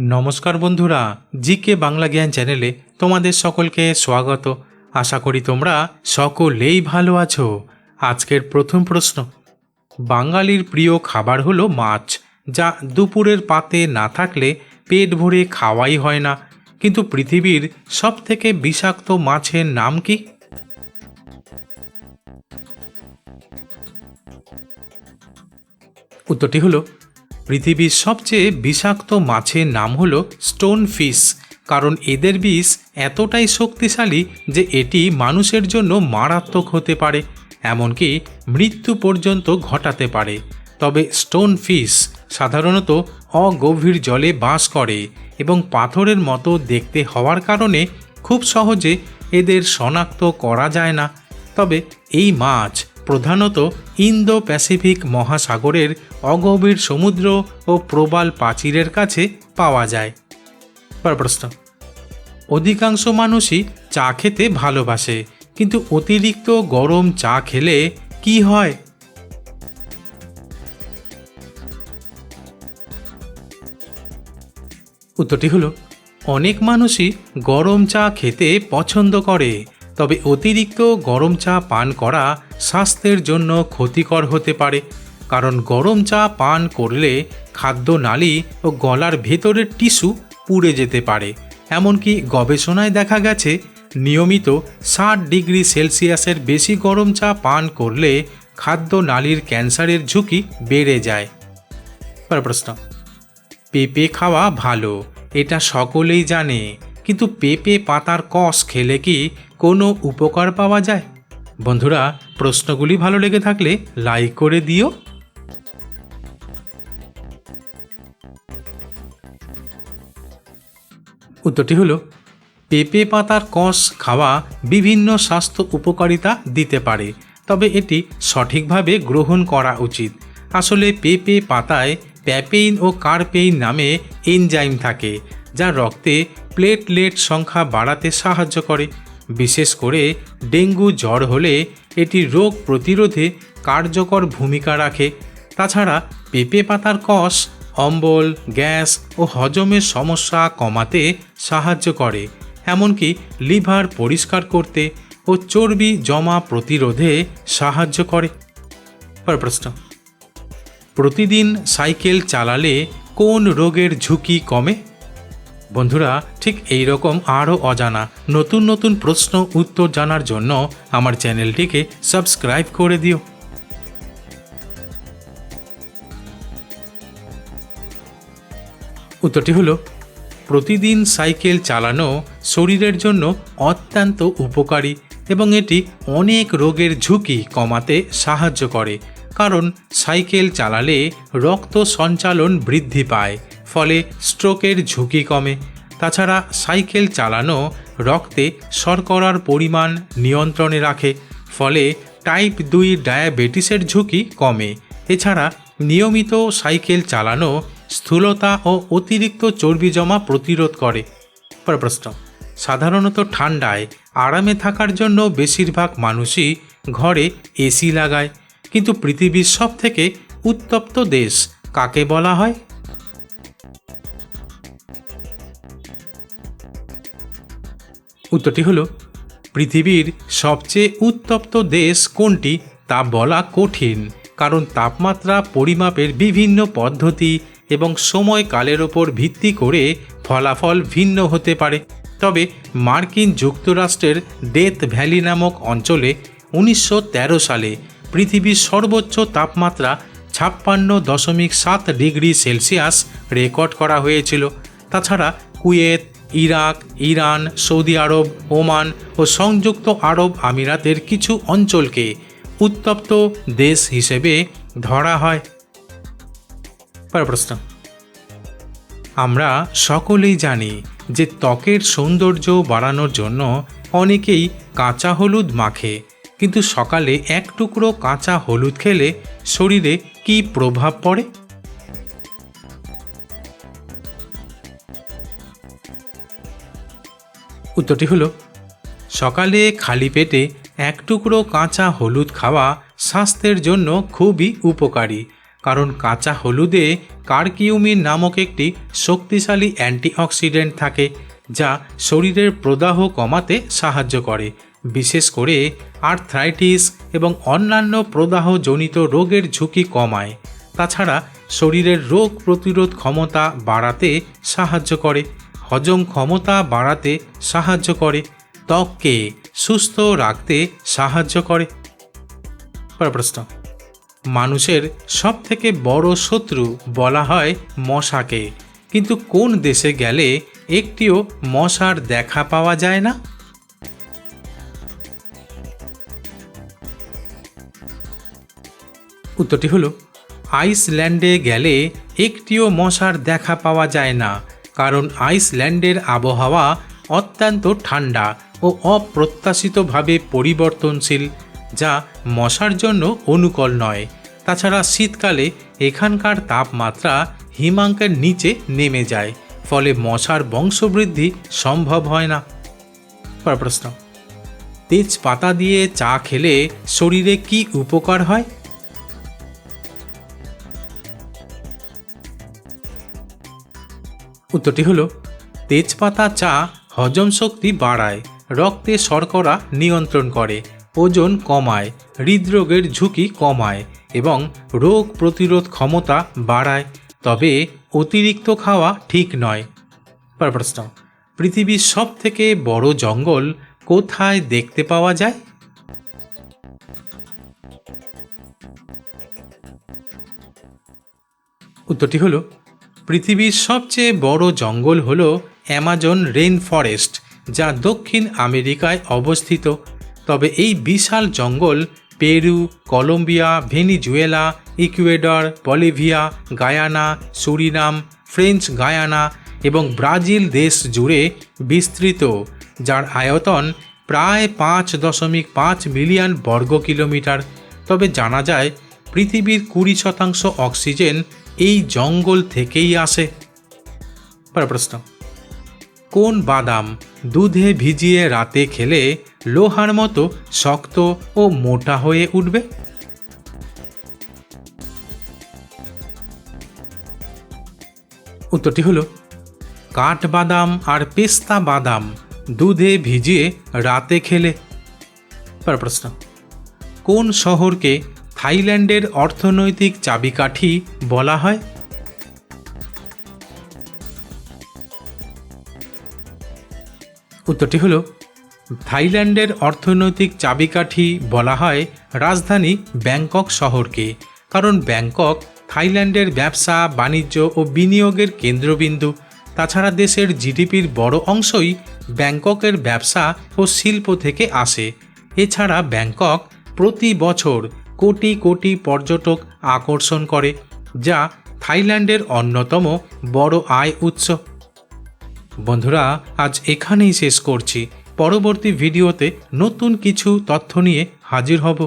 নমস্কার বন্ধুরা, জিকে বাংলা জ্ঞান চ্যানেলে তোমাদের সকলকে স্বাগত। আশা করি তোমরা সকলেই ভালো আছো। আজকের প্রথম প্রশ্ন, বাঙালির প্রিয় খাবার হলো মাছ, যা দুপুরের পাতে না থাকলে পেট ভরে খাওয়াই হয় না। কিন্তু পৃথিবীর সবথেকে বিষাক্ত মাছের নাম কি? উত্তরটি হলো পৃথিবীর সবচেয়ে বিষাক্ত মাছের নাম হলো স্টোন ফিশ কারণ এদের বিষ এতটাই শক্তিশালী যে এটি মানুষের জন্য মারাত্মক হতে পারে, এমনকি মৃত্যু পর্যন্ত ঘটাতে পারে। তবে স্টোন ফিশ সাধারণত অগভীর জলে বাস করে এবং পাথরের মতো দেখতে হওয়ার কারণে খুব সহজে এদের শনাক্ত করা যায় না। তবে এই মাছ প্রধানত ইন্দো প্যাসিফিক মহাসাগরের অগভীর সমুদ্র ও প্রবাল প্রাচীরের কাছে পাওয়া যায়। প্রশ্ন। অধিকাংশ মানুষই চা খেতে ভালোবাসে, কিন্তু অতিরিক্ত গরম চা খেলে কি হয়? উত্তরটি হলো, অনেক মানুষই গরম চা খেতে পছন্দ করে তবে অতিরিক্ত গরম চা পান করা স্বাস্থ্যের জন্য ক্ষতিকর হতে পারে, কারণ গরম চা পান করলে খাদ্যনালী ও গলার ভেতরের টিস্যু পুড়ে যেতে পারে। এমনকি গবেষণায় দেখা গেছে, নিয়মিত ষাট ডিগ্রি সেলসিয়াসের বেশি গরম চা পান করলে খাদ্যনালীর ক্যান্সারের ঝুঁকি বেড়ে যায়। প্রশ্ন, পেঁপে খাওয়া ভালো, এটা সকলেই জানে। কিন্তু পেঁপে পাতার কষ খেলে কি কোনো উপকার পাওয়া যায়? বন্ধুরা, প্রশ্নগুলি ভালো লেগে থাকলে লাইক করে দিও। উত্তরটি হলো, পেঁপে পাতার কষ খাওয়া বিভিন্ন স্বাস্থ্য উপকারিতা দিতে পারে, তবে এটি সঠিকভাবে গ্রহণ করা উচিত। আসলে পেঁপে পাতায় প্যাপেইন ও কার্পেইন নামে এনজাইম থাকে যা রক্তে প্লেটলেট সংখ্যা বাড়াতে সাহায্য করে। বিশেষ করে ডেঙ্গু জ্বর হলে এটি রোগ প্রতিরোধে কার্যকর ভূমিকা রাখে। তাছাড়া পেঁপে পাতার কষ, অম্বল, গ্যাস ও হজমের সমস্যা কমাতে সাহায্য করে। এমনকি লিভার পরিষ্কার করতে ও চর্বি জমা প্রতিরোধে সাহায্য করে। প্রশ্ন। প্রতিদিন সাইকেল চালালে কোন রোগের ঝুঁকি কমে? বন্ধুরা, ঠিক এই রকম আরও অজানা, নতুন নতুন প্রশ্ন, উত্তর জানার জন্য আমার চ্যানেলটিকে সাবস্ক্রাইব করে দিও। উত্তরটি হলো, প্রতিদিন সাইকেল চালানো শরীরের জন্য অত্যন্ত উপকারী এবং এটি অনেক রোগের ঝুঁকি কমাতে সাহায্য করে, কারণ সাইকেল চালালে রক্ত সঞ্চালন বৃদ্ধি পায়। ফলে স্ট্রোকের ঝুঁকি কমে। তাছাড়া সাইকেল চালানো রক্তে শর্করার পরিমাণ নিয়ন্ত্রণে রাখে, ফলে টাইপ দুই ডায়াবেটিসের ঝুঁকি কমে। এছাড়া নিয়মিত সাইকেল চালানো স্থূলতা ও অতিরিক্ত চর্বি জমা প্রতিরোধ করে। প্রশ্ন সাধারণত ঠান্ডায় আরামে থাকার জন্য বেশিরভাগ মানুষই ঘরে এসি লাগায়। কিন্তু পৃথিবীর সব থেকে উত্তপ্ত দেশ কাকে বলা হয়? উত্তরটি হলো, পৃথিবীর সবচেয়ে উত্তপ্ত দেশ কোনটি তা বলা কঠিন, কারণ তাপমাত্রা পরিমাপের বিভিন্ন পদ্ধতি এবং সময়কালের ওপর ভিত্তি করে ফলাফল ভিন্ন হতে পারে। তবে মার্কিন যুক্তরাষ্ট্রের ডেথ ভ্যালি নামক অঞ্চলে উনিশশো তেরো সালে পৃথিবীর সর্বোচ্চ তাপমাত্রা ছাপ্পান্ন দশমিক সাত ডিগ্রি সেলসিয়াস রেকর্ড করা হয়েছিল। তাছাড়া Kuwait Iraq, Iran, Saudi Arab, Oman ও সংযুক্ত আরব আমিরাতের কিছু অঞ্চলকে উত্তপ্ত দেশ হিসেবে ধরা হয়। প্রশ্ন। আমরা সকলেই জানি যে ত্বকের সৌন্দর্য বাড়ানোর জন্য অনেকেই কাঁচা হলুদ মাখে, কিন্তু সকালে এক টুকরো কাঁচা হলুদ খেলে শরীরে কি প্রভাব পড়ে? উত্তরটি হলো, সকালে খালি পেটে এক টুকরো কাঁচা হলুদ খাওয়া স্বাস্থ্যের জন্য খুবই উপকারী, কারণ কাঁচা হলুদে কার্কিউমিন নামক একটি শক্তিশালী অ্যান্টিঅক্সিডেন্ট থাকে, যা শরীরের প্রদাহ কমাতে সাহায্য করে। বিশেষ করে আর্থ্রাইটিস এবং অন্যান্য প্রদাহজনিত রোগের ঝুঁকি কমায়। তাছাড়া শরীরের রোগ প্রতিরোধ ক্ষমতা বাড়াতে সাহায্য করে। হজম ক্ষমতা বাড়াতে সাহায্য করে, ত্বককে সুস্থ রাখতে সাহায্য করে। প্রশ্ন। মানুষের সবথেকে বড় শত্রু বলা হয় মশাকে। কিন্তু কোন দেশে গেলে একটিও মশার দেখা পাওয়া যায় না? উত্তরটি হলো, আইসল্যান্ডে গেলে একটিও মশার দেখা পাওয়া যায় না। কারণ আইসল্যান্ডের আবহাওয়া অত্যন্ত ঠান্ডা ও অপ্রত্যাশিতভাবে পরিবর্তনশীল, যা মশার জন্য অনুকূল নয়। তাছাড়া শীতকালে এখানকার তাপমাত্রা হিমাঙ্কের নিচে নেমে যায়, ফলে মশার বংশবৃদ্ধি সম্ভব হয় না। প্রশ্ন, তেজপাতা দিয়ে চা খেলে শরীরে কি উপকার হয়? উত্তরটি হলো, তেজপাতা চা হজম শক্তি বাড়ায়, রক্তে শর্করা নিয়ন্ত্রণ করে, ওজন কমায়, হৃদরোগের ঝুঁকি কমায় এবং রোগ প্রতিরোধ ক্ষমতা বাড়ায়, তবে অতিরিক্ত খাওয়া ঠিক নয়। প্রশ্ন, পৃথিবীর সব থেকে বড় জঙ্গল কোথায় দেখতে পাওয়া যায়? উত্তরটি হলো পৃথিবীর সবচেয়ে বড় জঙ্গল হল অ্যামাজন রেন ফরেস্ট, যা দক্ষিণ আমেরিকায় অবস্থিত। তবে এই বিশাল জঙ্গল Peru, Colombia, Venezuela, Ecuador, Bolivia, Guyana, Suriname, French Guiana এবং ব্রাজিল দেশ জুড়ে বিস্তৃত, যার আয়তন প্রায় পাঁচ দশমিক পাঁচ মিলিয়ন বর্গ কিলোমিটার। তবে জানা যায়, পৃথিবীর কুড়ি শতাংশ অক্সিজেন এই জঙ্গল থেকেই আসে। প্রশ্ন। কোন বাদাম দুধে ভিজিয়ে রাতে খেলে লোহার মতো শক্ত ও মোটা হয়ে উঠবে? উত্তরটি হলো কাঠবাদাম আর পেস্তা বাদাম দুধে ভিজিয়ে রাতে খেলে। প্রশ্ন, কোন শহরকে থাইল্যান্ডের অর্থনৈতিক চাবিকাঠি বলা হয়। উত্তরটি হলো, থাইল্যান্ডের অর্থনৈতিক চাবিকাঠি বলা হয় রাজধানী ব্যাংকক শহরকে, কারণ ব্যাংকক থাইল্যান্ডের ব্যবসা, বাণিজ্য ও বিনিয়োগের কেন্দ্রবিন্দু। তাছাড়া দেশের জিডিপির বড় অংশই ব্যাংককের ব্যবসা ও শিল্প থেকে আসে। এছাড়া ব্যাংকক প্রতি বছর কোটি কোটি পর্যটক আকর্ষণ করে, যা থাইল্যান্ডের অন্যতম বড় আয় উৎস। বন্ধুরা, আজ এখানেই শেষ করছি। পরবর্তী ভিডিওতে নতুন কিছু তথ্য নিয়ে হাজির হব।